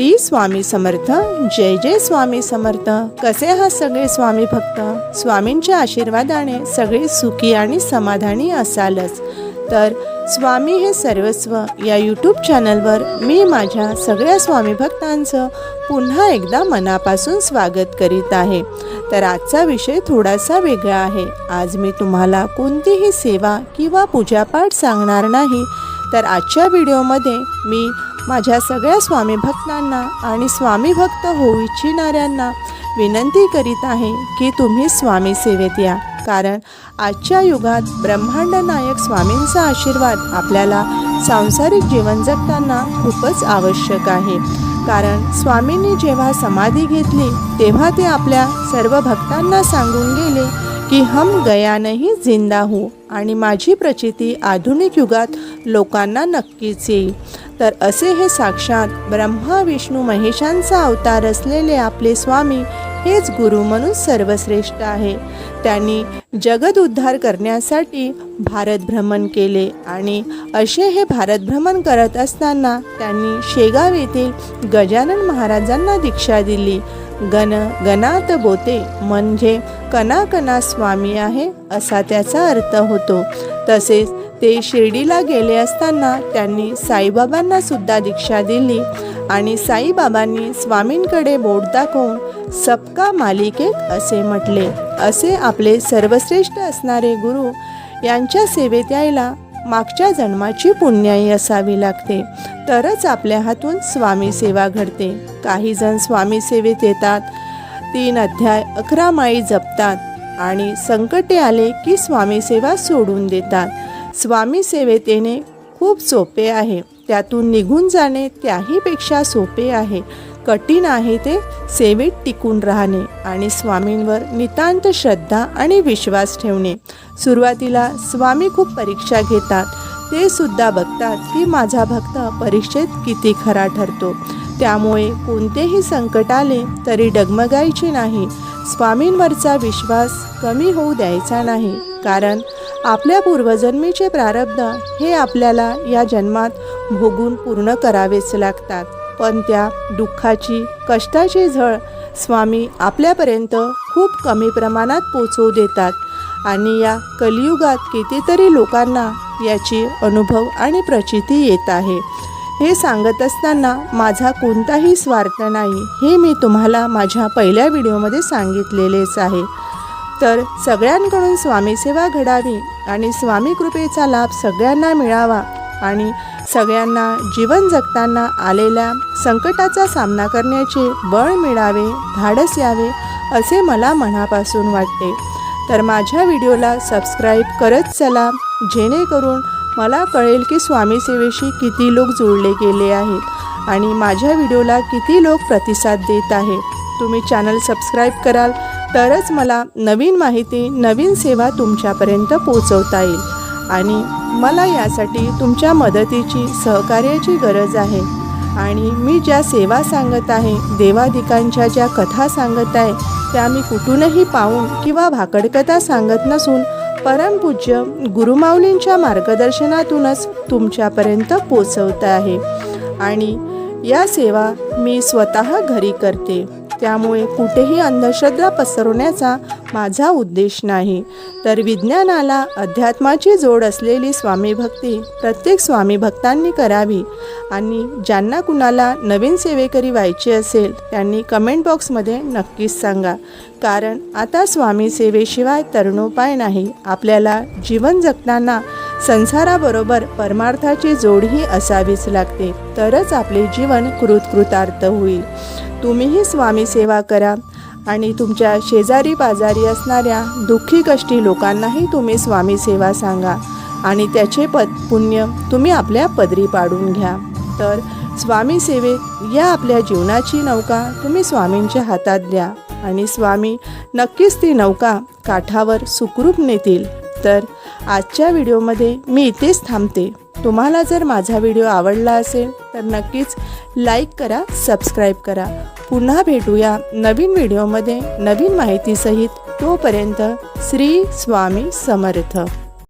श्री स्वामी समर्थ. जय जय स्वामी समर्थ. कसे आहात सगळे स्वामी भक्त? स्वामींच्या आशीर्वादाने सगळे सुखी आणि समाधानी असालच. तर स्वामी हे सर्वस्व या यूट्यूब चॅनलवर मी माझ्या सगळ्या स्वामी भक्तांचं पुन्हा एकदा मनापासून स्वागत करीत आहे. तर आजचा विषय थोडासा वेगळा आहे. आज मी तुम्हाला कोणतीही सेवा किंवा पूजापाठ सांगणार नाही तर आजच्या व्हिडिओमध्ये मी माझ्या सगळ्या स्वामी भक्तांना आणि स्वामी भक्त होऊ इच्छिणाऱ्यांना विनंती करीत आहे की तुम्ही स्वामी सेवेत या. कारण आजच्या युगात ब्रह्मांड नायक स्वामींचा आशीर्वाद आपल्याला सांसारिक जीवन जगताना खूपच आवश्यक आहे. कारण स्वामींनी जेव्हा समाधी घेतली तेव्हा ते आपल्या सर्व भक्तांना सांगून गेले की हम गयानही जिंदा हो. आणि माझी प्रचिती आधुनिक युगात लोकांना नक्कीच येईल. तर असे हे साक्षात ब्रह्मा विष्णू महेशांचा अवतार असलेले आपले स्वामी हेच गुरु म्हणून सर्वश्रेष्ठ आहे. त्यांनी जगद उद्धार करण्यासाठी भारत भ्रमण केले आणि असे हे भारत भ्रमण करत असताना त्यांनी शेगाव येथील गजानन महाराजांना दीक्षा दिली. गण गणात बोते म्हणजे कणाकणा स्वामी आहे असा त्याचा अर्थ होतो. तसेच ते शिर्डीला गेले असताना त्यांनी साईबाबांना सुद्धा दीक्षा दिली आणि साईबाबांनी स्वामींकडे बोट दाखवून सबका मालिकेत असे म्हटले. असे आपले सर्वश्रेष्ठ असणारे गुरु यांच्या सेवेत यायला मागच्या जन्माची पुण्याई असावी लागते. तरच आपल्या हातून स्वामी सेवा घडते. काही जण स्वामी सेवेत येतात. तीन अध्याय अकरा माळी जपतात. आणि संकटे आले की स्वामी सेवा सोडून देतात. स्वामी सेवेत येणे खूप सोपे आहे. त्यातून निघून जाणे त्याहीपेक्षा सोपे आहे. कठीण आहे ते सेवेत टिकून राहणे आणि स्वामींवर नितांत श्रद्धा आणि विश्वास ठेवणे. सुरुवातीला स्वामी खूप परीक्षा घेतात. ते सुद्धा बघतात की माझा भक्त परीक्षेत किती खरा ठरतो. त्यामुळे कोणतेही संकट आले तरी डगमगायचे नाही. स्वामींवरचा विश्वास कमी होऊ द्यायचा नाही. कारण आपल्या पूर्वजन्मीचे प्रारब्ध हे आपल्याला या जन्मात भोगून पूर्ण करावेच लागतात. पण त्या दुःखाची कष्टाची झळ स्वामी आपल्यापर्यंत खूप कमी प्रमाणात पोचवू देतात. आणि या कलियुगात कितीतरी लोकांना याची अनुभव आणि प्रचिती येत आहे. हे सांगत असताना माझा कोणताही स्वार्थ नाही हे मी तुम्हाला माझ्या पहिल्या व्हिडिओमध्ये सांगितलेलेच आहे. तर सगळ्यांकडून स्वामीसेवा घडावी आणि स्वामी कृपेचा लाभ सगळ्यांना मिळावा आणि सगळ्यांना जीवन जगताना आलेल्या संकटाचा सामना करण्याचे बळ मिळावे धाडस यावे असे मला मनापासून वाटते. तर माझ्या व्हिडिओला सबस्क्राईब करत चला जेणेकरून मला कळेल की स्वामीसेवेशी किती लोक जोडले गेले आहेत आणि माझ्या व्हिडिओला किती लोक प्रतिसाद देत आहेत. तुम्ही चॅनल सबस्क्राईब कराल तरच मला नवीन माहिती नवीन सेवा तुमच्यापर्यंत पोचवता येईल. आणि मला यासाठी तुमच्या मदतीची सहकार्याची गरज आहे. आणि मी ज्या सेवा सांगत आहे देवाधिकांच्या ज्या कथा सांगत आहे त्या मी कुठूनही पाहून किंवा भाकडकथा सांगत नसून परमपूज्य गुरुमाऊलींच्या मार्गदर्शनातूनच तुमच्यापर्यंत पोचवत आहे. आणि या सेवा मी स्वतः घरी करते. त्यामुळे कुठेही अंधश्रद्धा पसरवण्याचा माझा उद्देश नाही. तर विज्ञानाला अध्यात्माची जोड असलेली स्वामी भक्ती प्रत्येक स्वामी भक्तांनी करावी आणि ज्यांना कुणाला नवीन सेवेकरी व्हायची असेल त्यांनी कमेंट बॉक्समध्ये नक्कीच सांगा. कारण आता स्वामी सेवेशिवाय तरुणोपाय नाही. आपल्याला जीवन जगताना संसाराबरोबर परमार्थाची जोडही असावीच लागते. तरच आपले जीवन कृतकृतार्थ होईल. तुम्हीही स्वामी सेवा करा आणि तुमच्या शेजारी पाजारी असणाऱ्या दुःखी कष्टी लोकांनाही तुम्ही स्वामी सेवा सांगा आणि त्याचे पद पुण्य तुम्ही आपल्या पदरी पाडून घ्या. तर स्वामी सेवेत या आपल्या जीवनाची नौका तुम्ही स्वामींच्या हातात द्या आणि स्वामी नक्कीच ती नौका काठावर सुखरूप नेतील. तर आजच्या व्हिडिओमध्ये मी इथेच थांबते. तुम्हाला जर माझा व्हिडिओ आवडला असेल तर नक्कीच लाईक करा सबस्क्राईब करा. पुन्हा भेटूया नवीन व्हिडिओमध्ये नवीन माहितीसहित तोपर्यंत श्री स्वामी समर्थ.